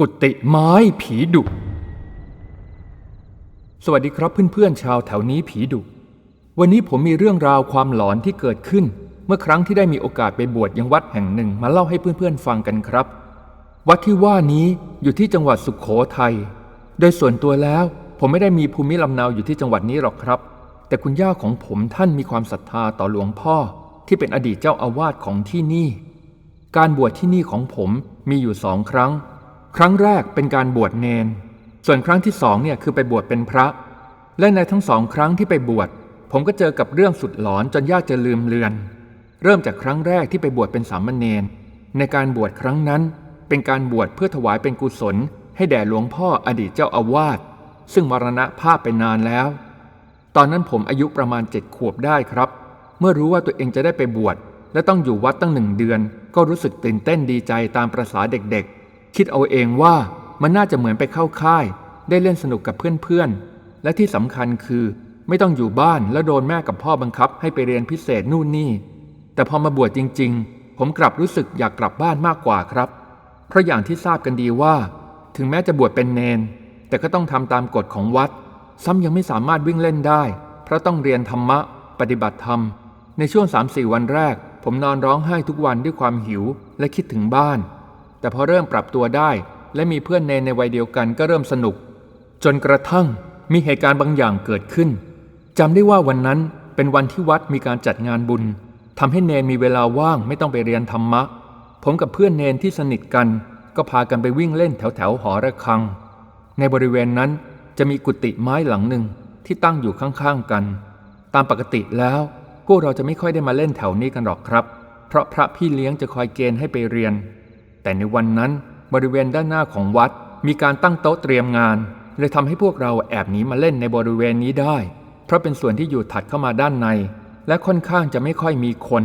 กุฏิไม้ผีดุ สวัสดีครับเพื่อนๆชาวแถวนี้ผีดุ วันนี้ผมมีเรื่องราวความหลอนที่เกิดขึ้น เมื่อครั้งที่ได้มีโอกาสไปบวชยังวัดแห่งหนึ่งมาเล่าให้เพื่อนๆฟังกันครับ วัดที่ว่านี้อยู่ที่จังหวัดสุขโขทัย โดยส่วนตัวแล้ว ผมไม่ได้มีภูมิลำเนาอยู่ที่จังหวัดนี้หรอกครับ แต่คุณย่าของผมท่านมีความศรัทธาต่อหลวงพ่อ ที่เป็นอดีตเจ้าอาวาสของที่นี่ การบวชที่นี่ของผมมีอยู่สองครั้ง ครั้งแรกเป็นการบวชเนน ส่วนครั้งที่สองเนี่ยคือไปบวชเป็นพระ และในทั้งสองครั้งที่ไปบวช ผมก็เจอกับเรื่องสุดหลอนจนยากจะลืมเลือน เริ่มจากครั้งแรกที่ไปบวชเป็นสามเณรในการบวชครั้งนั้น เป็นการบวชเพื่อถวายเป็นกุศล ให้แด่หลวงพ่ออดีตเจ้าอาวาสซึ่งมรณภาพไปนานแล้ว ตอนนั้นผมอายุประมาณเจ็ดขวบได้ครับ เมื่อรู้ว่าตัวเองจะได้ไปบวชและต้องอยู่วัดตั้งหนึ่งเดือน ก็รู้สึกตื่นเต้นดีใจตามประษาเด็กๆ คิดเอาเองว่ามันน่าจะเหมือนไปเข้าค่าย ได้เล่นสนุกกับเพื่อนๆ และที่สำคัญคือ ไม่ต้องอยู่บ้านแล้วโดนแม่กับพ่อบังคับให้ไปเรียนพิเศษนู่นนี่ แต่พอมาบวชจริง ๆ ผมกลับรู้สึกอยากกลับบ้านมากกว่าครับ เพราะอย่างที่ทราบกันดีว่า ถึงแม้จะบวชเป็นเนน แต่ก็ต้องทำตามกฎของวัด ซ้ำยังไม่สามารถวิ่งเล่นได้ เพราะต้องเรียนธรรมะ ปฏิบัติธรรม ในช่วง3-4วันแรก ผมนอนร้องไห้ทุกวันด้วยความหิวและคิดถึงบ้าน แต่พอเริ่มปรับตัวได้ และมีเพื่อนเนนในวัยเดียวกันก็เริ่มสนุก จนกระทั่งมีเหตุการณ์บางอย่างเกิดขึ้นจำได้ว่าวันนั้นเป็นวันที่วัดมีการจัดงานบุญทำให้เนนมีเวลาว่างไม่ต้องไปเรียนธรรมะ ผมกับเพื่อนเนนที่สนิทกัน ก็พากันไปวิ่งเล่นแถวแถวหอระฆัง ในบริเวณนั้นจะมีกุฏิไม้หลังหนึ่งที่ตั้งอยู่ข้างๆกัน ตามปกติแล้วพวกเราจะไม่ค่อยได้มาเล่นแถวนี้กันหรอกครับ เพราะพระพี่เลี้ยงจะคอยเกณฑ์ให้ไปเรียน แต่ในวันนั้นบริเวณด้านหน้าของวัดมีการตั้งโต๊ะเตรียมงาน เลยทำให้พวกเราแอบหนีมาเล่นในบริเวณนี้ได้ เพราะเป็นส่วนที่อยู่ถัดเข้ามาด้านใน และค่อนข้างจะไม่ค่อยมีคน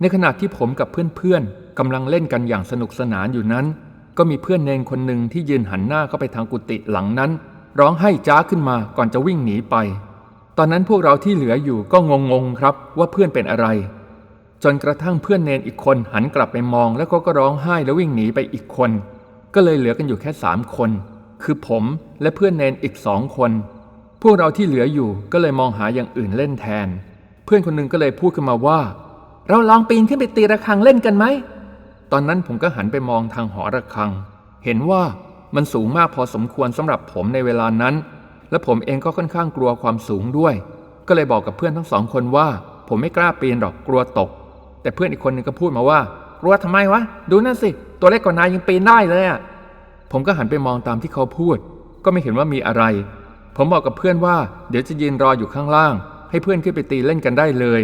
ในขณะที่ผมกับเพื่อนๆกำลังเล่นกันอย่างสนุกสนานอยู่นั้น ก็มีเพื่อนเนนคนหนึ่งที่ยืนหันหน้าเข้าไปทางกุฏิหลังนั้น ร้องไห้จ้าขึ้นมาก่อนจะวิ่งหนีไป ตอนนั้นพวกเราที่เหลืออยู่ก็งงๆครับว่าเพื่อนเป็นอะไร จนกระทั่งเพื่อนเนนอีกคนหันกลับไปมองแล้วก็ก็ร้องไห้แล้ววิ่งหนีไปอีกคน ก็เลยเหลือกันอยู่แค่สามคน คือผมและเพื่อนเนนอีกสองคน พวกเราที่เหลืออยู่ก็เลยมองหาอย่างอื่นเล่นแทน เพื่อนคนหนึงก็เลยพูดขึ้นมาว่า เราลองปีนขึ้นไปตีระฆังเล่นกันไหมตอนนั้นผมก็หันไปมองทางหอระฆัง เห็นว่ามันสูงมากพอสมควรสำหรับผมในเวลานั้น และผมเองก็ค่อนข้างกลัวความสูงด้วย ก็เลยบอกกับเพื่อนทั้งสองคนว่า ผมไม่กล้าปีนหรอกกลัวตก แต่เพื่อนอีกคนหนึงก็พูดมาว่ากลัวทำไมวะ ดูนั่นสิ ตัวเล็กกว่านายยังปีนได้เลยอะ ผมก็หันไปมองตามที่เขาพูด ก็ไม่เห็นว่ามีอะไร ผมบอกกับเพื่อนว่า เดี๋ยวจะยืนรออยู่ข้างล่าง ให้เพื่อนขึ้นไปตีเล่นกันได้เลย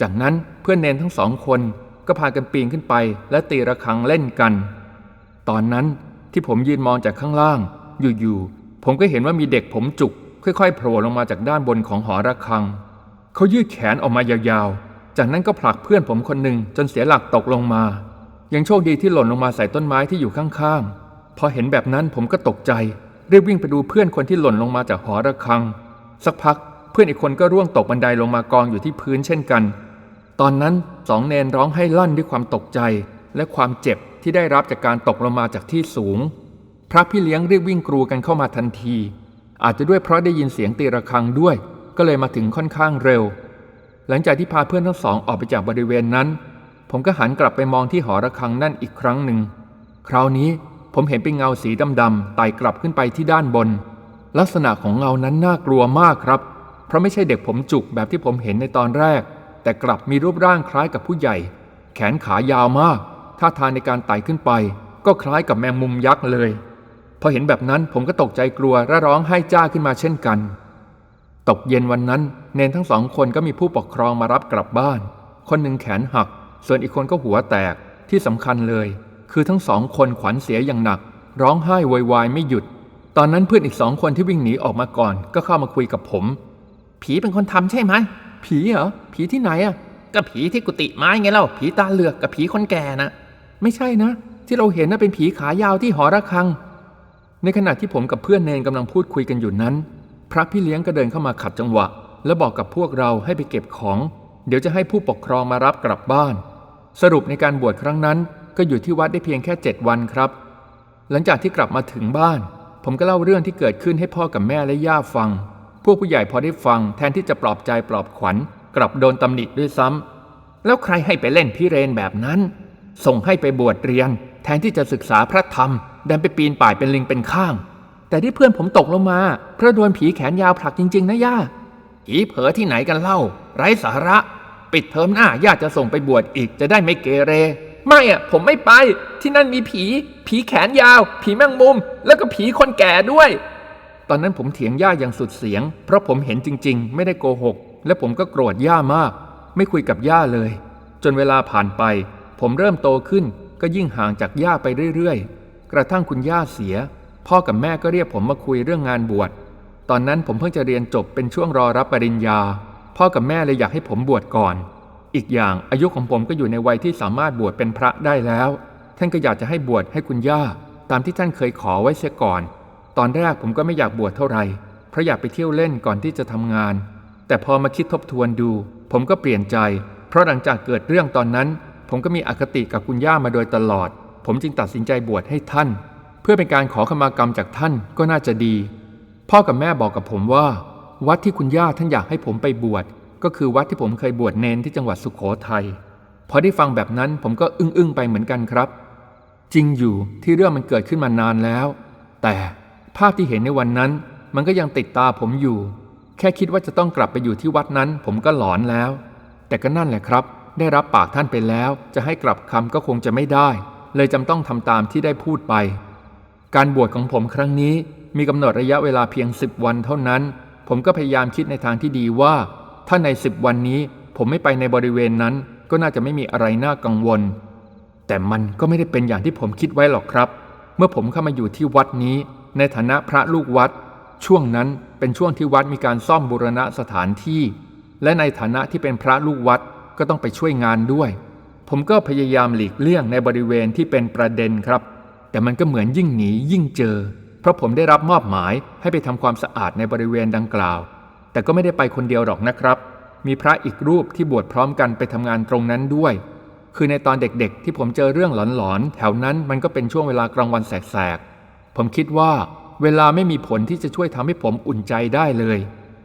จากนั้นเพื่อนเนนทั้งสองคนก็พากันปีนขึ้นไป และตีระฆังเล่นกัน ตอนนั้นที่ผมยืนมองจากข้างล่าง อยู่ๆ ผมก็เห็นว่ามีเด็กผมจุก ค่อยๆโผล่ลงมาจากด้านบนของหอระฆัง เขายืดแขนออกมายาวๆ จากนั้นก็ผลักเพื่อนผมคนหนึ่งจนเสียหลักตกลงมา ยังโชคดีที่หล่นลงมาใส่ต้นไม้ที่อยู่ข้างๆ พอเห็นแบบนั้นผมก็ตกใจ รีบวิ่งไปดูเพื่อนคนที่หล่นลงมาจากหอระฆัง สักพักเพื่อนอีกคนก็ร่วงตกบันไดลงมากองอยู่ที่พื้นเช่นกัน ตอนนั้นสองเนนร้องให้ลั่นด้วยความตกใจ และความเจ็บที่ได้รับจากการตกลงมาจากที่สูง พระพี่เลี้ยงรีบวิ่งกรูกันเข้ามาทันที อาจจะด้วยเพราะได้ยินเสียงตีระฆังด้วย ก็เลยมาถึงค่อนข้างเร็ว หลังจากที่พาเพื่อนทั้งสองออกไปจากบริเวณนั้น ผมก็หันกลับไปมองที่หอระฆังนั่นอีกครั้งหนึ่ง คราวนี้ผมเห็นเป็นเงาสีดำๆไต่กลับขึ้นไปที่ด้านบน ลักษณะของเงานั้นน่ากลัวมากครับ เพราะไม่ใช่เด็กผมจุกแบบที่ผมเห็นในตอนแรก แต่กลับมีรูปร่างคล้ายกับผู้ใหญ่ แขนขายาวมากท่าทางในการไต่ขึ้นไป ก็คล้ายกับแมงมุมยักษ์เลย พอเห็นแบบนั้นผมก็ตกใจกลัวและร้องไห้จ้าขึ้นมาเช่นกัน ตกเย็นวันนั้น เนนทั้งสองคนก็มีผู้ปกครองมารับกลับบ้าน คนหนึ่งแขนหัก ส่วนอีกคนก็หัวแตกที่สำคัญเลย คือทั้งสองคนขวัญเสียอย่างหนัก ร้องไห้โวยวายไม่หยุด ตอนนั้นเพื่อนอีกสองคนที่วิ่งหนีออกมาก่อน ก็เข้ามาคุยกับผม ผีเป็นคนทำใช่ไหมผีเหรอผีที่ไหนอะก็ผีที่กุฏิไม้ไงเล่าผีตาเหลือกกับผีคนแก่นะไม่ใช่นะ ที่เราเห็นน่ะเป็นผีขายาวที่หอระฆัง ในขณะที่ผมกับเพื่อนเนนกำลังพูดคุยกันอยู่นั้น พระพี่เลี้ยงก็เดินเข้ามาขัดจังหวะ แล้วบอกกับพวกเราให้ไปเก็บของ เดี๋ยวจะให้ผู้ปกครองมารับกลับบ้าน สรุปในการบวชครั้งนั้น ก็อยู่ที่วัดได้เพียงแค่เจ็ดวันครับ หลังจากที่กลับมาถึงบ้าน ผมก็เล่าเรื่องที่เกิดขึ้นให้พ่อกับแม่และย่าฟัง พวกผู้ใหญ่พอได้ฟัง แทนที่จะปลอบใจปลอบขวัญ กลับโดนตำหนิด้วยซ้ำแล้วใครให้ไปเล่นพิเรนแบบนั้น ส่งให้ไปบวชเรียน แทนที่จะศึกษาพระธรรมดันไปปีนป่ายเป็นลิงเป็นข้าง แต่ที่เพื่อนผมตกลงมาเพราะโดนผีแขนยาวผลักจริง ๆ นะย่าผีเผลอที่ไหนกันเล่า ไร้สาระ ปิดเทอมหน้าญาจะส่งไปบวชอีกจะได้ไม่เกเร ไม่อะผมไม่ไป ที่นั่นมีผี ผีแขนยาว ผีแมงมุม แล้วก็ผีคนแก่ด้วย ตอนนั้นผมเถียงย่าอย่างสุดเสียง เพราะผมเห็นจริง ๆ ไม่ได้โกหก และผมก็โกรธย่ามาก ไม่คุยกับย่าเลย จนเวลาผ่านไป ผมเริ่มโตขึ้น ก็ยิ่งห่างจากย่าไปเรื่อยๆ กระทั่งคุณย่าเสีย พ่อกับแม่ก็เรียกผมมาคุยเรื่องงานบวช ตอนนั้นผมเพิ่งจะเรียนจบเป็นช่วงรอรับปริญญา พ่อกับแม่เลยอยากให้ผมบวชก่อน อีกอย่างอายุของผมก็อยู่ในวัยที่สามารถบวชเป็นพระได้แล้ว ท่านก็อยากจะให้บวชให้คุณย่า ตามที่ท่านเคยขอไว้เสียก่อน ตอนแรกผมก็ไม่อยากบวชเท่าไหร่เพราะอยากไปเที่ยวเล่นก่อนที่จะทำงาน แต่พอมาคิดทบทวนดู ผมก็เปลี่ยนใจ เพราะหลังจากเกิดเรื่องตอนนั้น ผมก็มีอคติกับคุณย่ามาโดยตลอด ผมจึงตัดสินใจบวชให้ท่าน พื่อเป็นการขอขมากรรมจากท่านก็น่าจะดี พ่อกับแม่บอกกับผมว่า วัดที่คุณย่าท่านอยากให้ผมไปบวชก็คือวัดที่ผมเคยบวชเนนที่จังหวัดสุขโขทัยพอได้ฟังแบบนั้นผมก็อึ้งๆไปเหมือนกันครับ จริงอยู่ที่เรื่องมันเกิดขึ้นมานานแล้ว แต่ภาพที่เห็นในวันนั้น มันก็ยังติดตาผมอยู่ แค่คิดว่าจะต้องกลับไปอยู่ที่วัดนั้น ผมก็หลอนแล้ว แต่ก็นั่นแหละครับ ได้รับปากท่านไปแล้ว จะให้กลับคำก็คงจะไม่ได้ เลยจำต้องทำตามที่ได้พูดไป การบวชของผมครั้งนี้มีกำหนดระยะเวลาเพียง 10 วันเท่านั้น ผมก็พยายามคิดในทางที่ดีว่า ถ้าใน 10 วันนี้ผมไม่ไปในบริเวณนั้น ก็น่าจะไม่มีอะไรน่ากังวล แต่มันก็ไม่ได้เป็นอย่างที่ผมคิดไว้หรอกครับ เมื่อผมเข้ามาอยู่ที่วัดนี้ ในฐานะพระลูกวัด ช่วงนั้นเป็นช่วงที่วัดมีการซ่อมบูรณะสถานที่ และในฐานะที่เป็นพระลูกวัดก็ต้องไปช่วยงานด้วย ผมก็พยายามหลีกเลี่ยงในบริเวณที่เป็นประเด็นครับ แต่มันก็เหมือนยิ่งหนียิ่งเจอ เพราะผมได้รับมอบหมายให้ไปทำความสะอาดในบริเวณดังกล่าว แต่ก็ไม่ได้ไปคนเดียวหรอกนะครับ มีพระอีกรูปที่บวชพร้อมกันไปทำงานตรงนั้นด้วย คือในตอนเด็กๆ ที่ผมเจอเรื่องหลอนๆ แถวนั้นมันก็เป็นช่วงเวลากลางวันแสกๆ ผมคิดว่าเวลาไม่มีผลที่จะช่วยทำให้ผมอุ่นใจได้เลย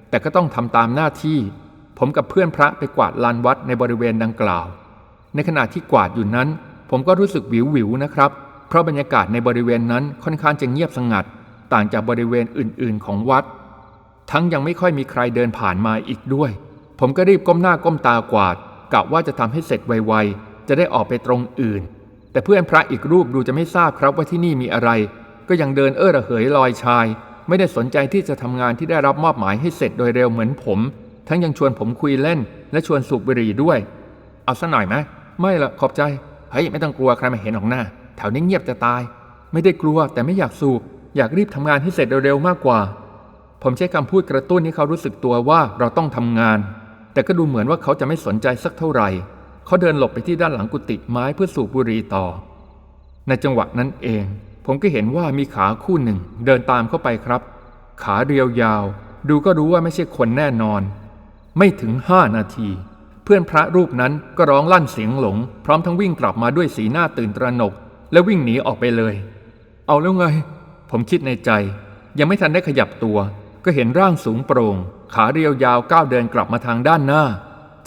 แต่ก็ต้องทำตามหน้าที่ ผมกับเพื่อนพระไปกวาดลานวัดในบริเวณดังกล่าว ในขณะที่กวาดอยู่นั้น ผมก็รู้สึกวิววิวนะครับ เพราะบรรยากาศในบริเวณนั้นค่อนข้างจะเงียบสงัด ต่างจากบริเวณอื่นๆ ของวัด ทั้งยังไม่ค่อยมีใครเดินผ่านมาอีกด้วย ผมก็รีบก้มหน้าก้มตากวาดกะว่าจะทำให้เสร็จไวๆ จะได้ออกไปตรงอื่น แต่เพื่อนพระอีกรูปดูจะไม่ทราบครับว่าที่นี่มีอะไร ก็ยังเดินเอ้อระเหยลอยชาย ไม่ได้สนใจที่จะทำงานที่ได้รับมอบหมายให้เสร็จโดยเร็วเหมือนผม ทั้งยังชวนผมคุยเล่น และชวนสูบบุหรี่ด้วย เอาซะหน่อยไหมไม่ละขอบใจเฮ้ยไม่ต้องกลัวใครมาเห็นหรอกหน้า แถวนี้เงียบจะตาย ไม่ได้กลัวแต่ไม่อยากสูบ อยากรีบทำงานให้เสร็จเร็วๆมากกว่า ผมใช้คำพูดกระตุ้นให้เขารู้สึกตัวว่าเราต้องทำงาน แต่ก็ดูเหมือนว่าเขาจะไม่สนใจสักเท่าไหร่เขาเดินหลบไปที่ด้านหลังกุฏิไม้เพื่อสูบบุหรี่ต่อ ในจังหวะนั้นเอง ผมก็เห็นว่ามีขาคู่หนึ่งเดินตามเข้าไปครับ ขาเรียวยาว ดูก็รู้ว่าไม่ใช่คนแน่นอน ไม่ถึงห้านาที เพื่อนพระรูปนั้นก็ร้องลั่นเสียงหลง พร้อมทั้งวิ่งกลับมาด้วยสีหน้าตื่นตระหนก และวิ่งหนีออกไปเลย เอาแล้วไง ผมคิดในใจ ยังไม่ทันได้ขยับตัว ก็เห็นร่างสูงโปร่ง ขาเรียวยาวก้าวเดินกลับมาทางด้านหน้า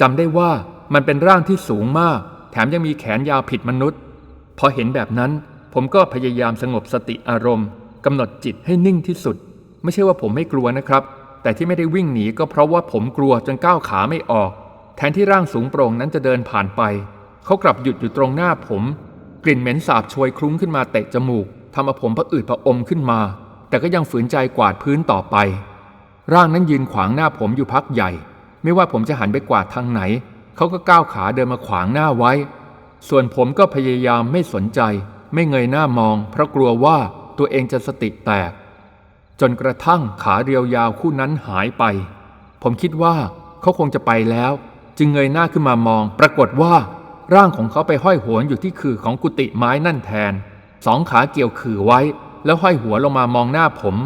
จำได้ว่ามันเป็นร่างที่สูงมาก แถมยังมีแขนยาวผิดมนุษย์ พอเห็นแบบนั้น ผมก็พยายามสงบสติอารมณ์กำหนดจิตให้นิ่งที่สุด ไม่ใช่ว่าผมไม่กลัวนะครับ แต่ที่ไม่ได้วิ่งหนีก็เพราะว่าผมกลัวจนก้าวขาไม่ออก แทนที่ร่างสูงโปร่งนั้นจะเดินผ่านไป เขากลับหยุดอยู่ตรงหน้าผม กลิ่นเหม็นสาบโชยคลุ้งขึ้นมาเตะจมูกทำเอาผมผะอืดผะอมขึ้นมา แต่ก็ยังฝืนใจกวาดพื้นต่อไป ร่างนั้นยืนขวางหน้าผมอยู่พักใหญ่ ไม่ว่าผมจะหันไปกวาดทางไหน เขาก็ก้าวขาเดินมาขวางหน้าไว้ ส่วนผมก็พยายามไม่สนใจ ไม่เงยหน้ามอง เพราะกลัวว่าตัวเองจะสติแตก จนกระทั่งขาเรียวยาวคู่นั้นหายไป ผมคิดว่าเขาคงจะไปแล้ว จึงเงยหน้าขึ้นมามอง ปรากฏว่า ร่างของเขาไปห้อยหัวอยู่ที่ขื่อของกุฏิไม้นั่นแทน สองขาเกี่ยวขือไว้ แล้วห้อยหัวลงมามองหน้าผม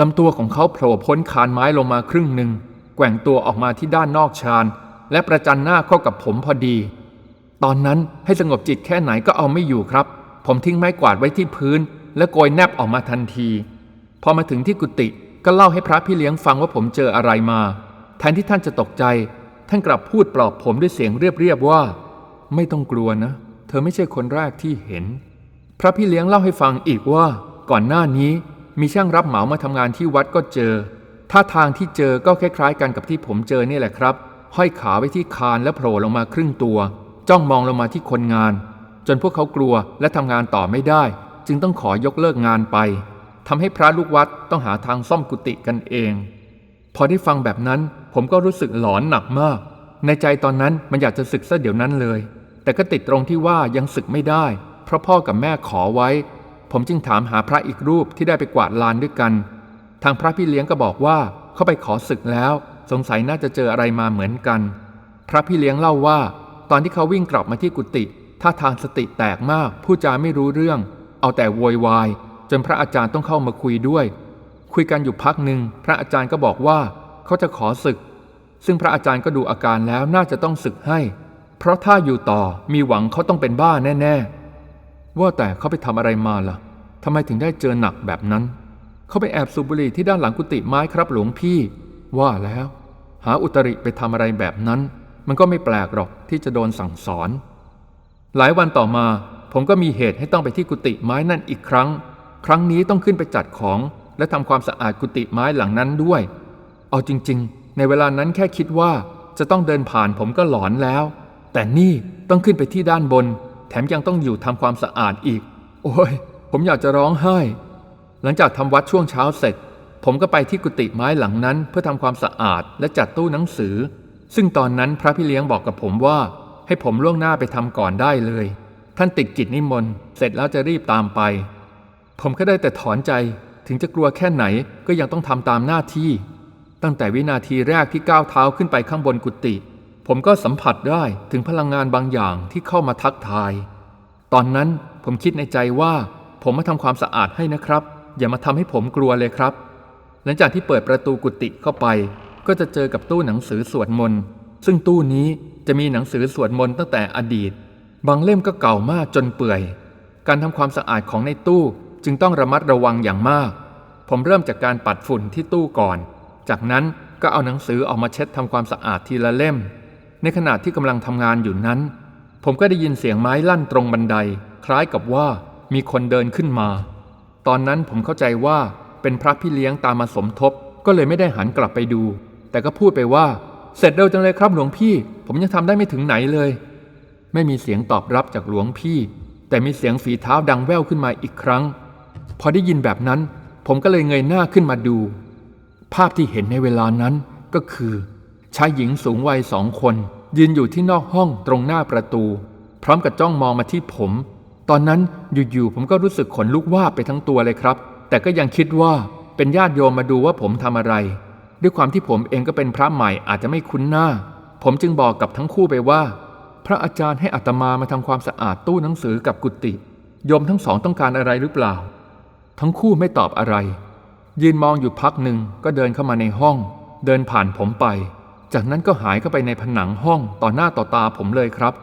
ลำตัวของเขาโผล่พ้นคานไม้ลงมาครึ่งหนึ่งแกว่งตัวออกมาที่ด้านนอกชานและประจันหน้าเข้ากับผมพอดี ตอนนั้นให้สงบจิตแค่ไหนก็เอาไม่อยู่ครับ ผมทิ้งไม้กวาดไว้ที่พื้น และโกยแนบออกมาทันที พอมาถึงที่กุฏิก็เล่าให้พระพี่เลี้ยงฟังว่าผมเจออะไรมา แทนที่ท่านจะตกใจ ท่านกลับพูดปลอบผมด้วยเสียงเรียบๆว่า ไม่ต้องกลัวนะ เธอไม่ใช่คนแรกที่เห็น พระพี่เลี้ยงเล่าให้ฟังอีกว่า ก่อนหน้านี้มีช่างรับเหมามาทำงานที่วัดก็เจอ ท่าทางที่เจอก็คล้ายๆกันกับที่ผมเจอนี่แหละครับ ห้อยขาไว้ที่คานและโผล่ลงมาครึ่งตัว จ้องมองลงมาที่คนงาน จนพวกเขากลัวและทำงานต่อไม่ได้ จึงต้องขอยกเลิกงานไปทำให้พระลูกวัดต้องหาทางซ่อมกุฏิกันเอง พอได้ฟังแบบนั้นผมก็รู้สึกหลอนหนักมาก ในใจตอนนั้นมันอยากจะศึกซะเดี๋ยวนั้นเลย แต่ก็ติดตรงที่ว่ายังศึกไม่ได้ เพราะพ่อกับแม่ขอไว้ ผมจึงถามหาพระอีกรูปที่ได้ไปกวาดลานด้วยกัน ทางพระพี่เลี้ยงก็บอกว่าเขาไปขอศึกแล้ว สงสัยน่าจะเจออะไรมาเหมือนกัน พระพี่เลี้ยงเล่าว่า ตอนที่เขาวิ่งกลับมาที่กุฏิท่าทางสติแตกมากพูดจาไม่รู้เรื่อง เอาแต่โวยวาย จนพระอาจารย์ต้องเข้ามาคุยด้วย คุยกันอยู่พักหนึ่งพระอาจารย์ก็บอกว่าเขาจะขอศึก ซึ่งพระอาจารย์ก็ดูอาการแล้วน่าจะต้องศึกให้ เพราะถ้าอยู่ต่อมีหวังเขาต้องเป็นบ้าแน่ ๆ ว่าแต่เขาไปทำอะไรมาล่ะทำไมถึงได้เจอหนักแบบนั้น เขาไปแอบสูบบุหรี่ที่ด้านหลังกุฏิไม้ครับหลวงพี่ ว่าแล้ว หาอุตริไปทำอะไรแบบนั้น มันก็ไม่แปลกหรอกที่จะโดนสั่งสอน หลายวันต่อมาผมก็มีเหตุให้ต้องไปที่กุฏิไม้นั่นอีกครั้ง ครั้งนี้ต้องขึ้นไปจัดของ และทำความสะอาดกุฏิไม้หลังนั้นด้วย เอาจริง ๆ ในเวลานั้นแค่คิดว่าจะต้องเดินผ่านผมก็หลอนแล้ว แต่นี่ต้องขึ้นไปที่ด้านบน แถมยังต้องอยู่ทำความสะอาดอีก โอ้ย ผมอยากจะร้องไห้ หลังจากทำวัดช่วงเช้าเสร็จ ผมก็ไปที่กุฏิไม้หลังนั้นเพื่อทำความสะอาดและจัดตู้หนังสือ ซึ่งตอนนั้นพระพี่เลี้ยงบอกกับผมว่า ให้ผมล่วงหน้าไปทำก่อนได้เลย ท่านติดกิจนิมนต์เสร็จแล้วจะรีบตามไป ผมก็ได้แต่ถอนใจถึงจะกลัวแค่ไหนก็ยังต้องทำตามหน้าที่ ตั้งแต่วินาทีแรกที่ก้าวเท้าขึ้นไปข้างบนกุฏิ ผมก็สัมผัสได้ถึงพลังงานบางอย่างที่เข้ามาทักทาย ตอนนั้นผมคิดในใจว่า ผมมาทำความสะอาดให้นะครับ อย่ามาทำให้ผมกลัวเลยครับ หลังจากที่เปิดประตูกุฏิเข้าไป ก็จะเจอกับตู้หนังสือสวดมนต์ซึ่งตู้นี้จะมีหนังสือสวดมนต์ตั้งแต่อดีต บางเล่มก็เก่ามากจนเปื่อย การทำความสะอาดของในตู้จึงต้องระมัดระวังอย่างมาก ผมเริ่มจากการปัดฝุ่นที่ตู้ก่อน จากนั้นก็เอาหนังสือออกมาเช็ดทำความสะอาดทีละเล่ม ในขณะที่กำลังทำงานอยู่นั้น ผมก็ได้ยินเสียงไม้ลั่นตรงบันได คล้ายกับว่ามีคนเดินขึ้นมา ตอนนั้นผมเข้าใจว่าเป็นพระพี่เลี้ยงตามมาสมทบ ก็เลยไม่ได้หันกลับไปดู แต่ก็พูดไปว่า เสร็จเร็วจังเลยครับหลวงพี่ ผมยังทำได้ไม่ถึงไหนเลย ไม่มีเสียงตอบรับจากหลวงพี่ แต่มีเสียงฝีเท้าดังแว่วขึ้นมาอีกครั้ง พอได้ยินแบบนั้น ผมก็เลยเงยหน้าขึ้นมาดู ภาพที่เห็นในเวลานั้นก็คือ ชายหญิงสูงวัยสองคน ยืนอยู่ที่นอกห้องตรงหน้าประตู พร้อมกับจ้องมองมาที่ผม ตอนนั้นอยู่ๆผมก็รู้สึกขนลุกว่าไปทั้งตัวเลยครับ แต่ก็ยังคิดว่าเป็นญาติโยมมาดูว่าผมทำอะไร ด้วยความที่ผมเองก็เป็นพระใหม่อาจจะไม่คุ้นหน้า ผมจึงบอกกับทั้งคู่ไปว่า พระอาจารย์ให้อัตมามาทำความสะอาดตู้หนังสือกับกุฏิโยมทั้งสองต้องการอะไรหรือเปล่า ทั้งคู่ไม่ตอบอะไร ยืนมองอยู่พักหนึ่งก็เดินเข้ามาในห้อง เดินผ่านผมไป จากนั้นก็หายเข้าไปในผนังห้องต่อหน้าต่อตาผมเลยครับ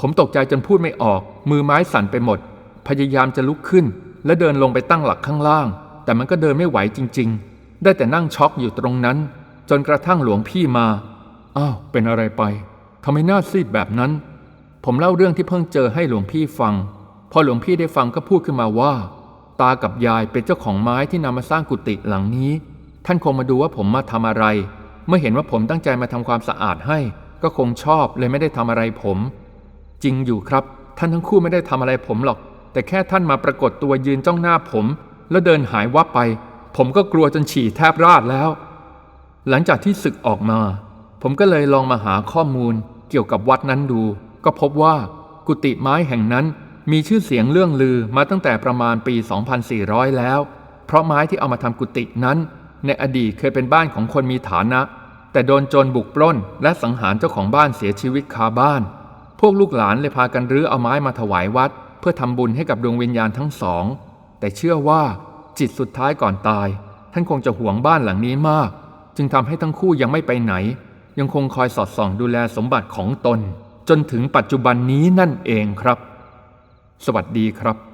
ผมตกใจจนพูดไม่ออก มือไม้สั่นไปหมด พยายามจะลุกขึ้น และเดินลงไปตั้งหลักข้างล่าง แต่มันก็เดินไม่ไหวจริง ๆ ได้แต่นั่งช็อกอยู่ตรงนั้น จนกระทั่งหลวงพี่มา อ้าว เป็นอะไรไปทำไมหน้าซีดแบบนั้น ผมเล่าเรื่องที่เพิ่งเจอให้หลวงพี่ฟัง พอหลวงพี่ได้ฟังก็พูดขึ้นมาว่า ตากับยายเป็นเจ้าของไม้ที่นำมาสร้างกุฏิหลังนี้ ท่านคงมาดูว่าผมมาทำอะไร เมื่อเห็นว่าผมตั้งใจมาทำความสะอาดให้ ก็คงชอบเลยไม่ได้ทำอะไรผม จริงอยู่ครับ ท่านทั้งคู่ไม่ได้ทำอะไรผมหรอก แต่แค่ท่านมาปรากฏตัวยืนจ้องหน้าผม แล้วเดินหายวับไป ผมก็กลัวจนฉี่แทบราดแล้ว หลังจากที่ศึกออกมา ผมก็เลยลองมาหาข้อมูลเกี่ยวกับวัดนั้นดู ก็พบว่ากุฏิไม้แห่งนั้นมีชื่อเสียงเรื่องลือมาตั้งแต่ประมาณปี 2400 แล้ว เพราะไม้ที่เอามาทำกุฏินั้น ในอดีตเคยเป็นบ้านของคนมีฐานะ แต่โดนโจรบุกปล้น และสังหารเจ้าของบ้านเสียชีวิตคาบ้าน พวกลูกหลานเลยพากันรื้อเอาไม้มาถวายวัด เพื่อทำบุญให้กับดวงวิญญาณทั้งสอง แต่เชื่อว่าจิตสุดท้ายก่อนตาย ท่านคงจะหวงบ้านหลังนี้มาก จึงทำให้ทั้งคู่ยังไม่ไปไหน ยังคงคอยสอดส่องดูแลสมบัติของตน จนถึงปัจจุบันนี้นั่นเองครับ สวัสดีครับ